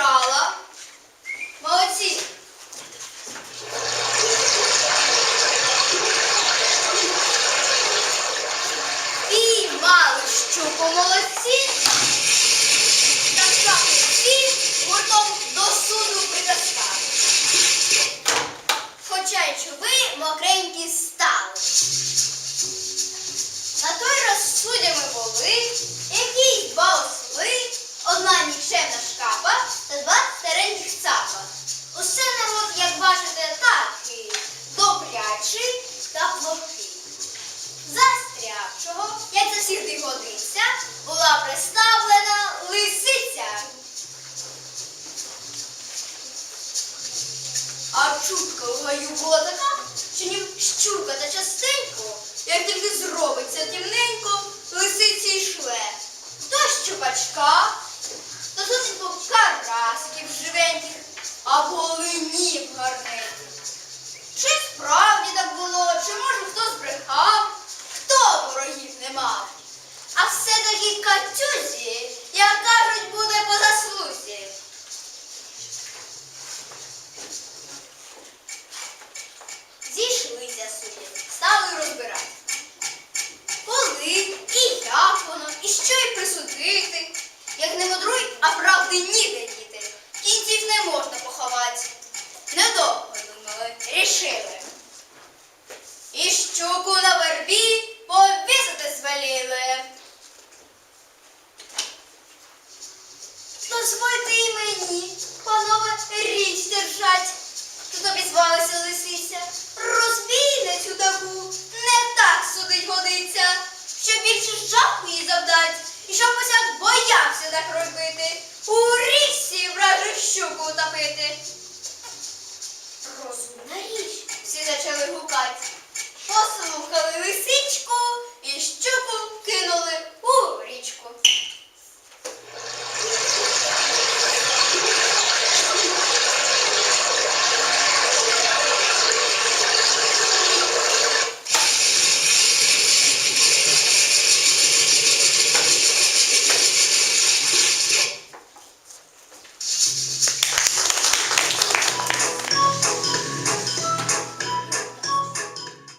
прибрала. Молодці. Піймали щуку молодці. Так само всі гуртом до суду притаскали. Хоча й чуби мокренькі була представлена лисиця. А чутка у гаю була така, що ні щурка та частенько, як тільки зробиться темненько, лисиці йшле. То щупачка, то сутенько карасиків живеньких, або оленів гарненьких. Присудити. Як не мудруй, а правди ніде діти. Кінців не можна поховати. Недовго думали, рішили. І щуку на вербі повісити звеліли. Дозвольте і мені, панове, річ держать. Тут обізвалася лисиця. Розбійницю таку не так судить годиться, що більше жаху їй завдати і щоб усяк боявся так робити, у річці вражу щуку утопити.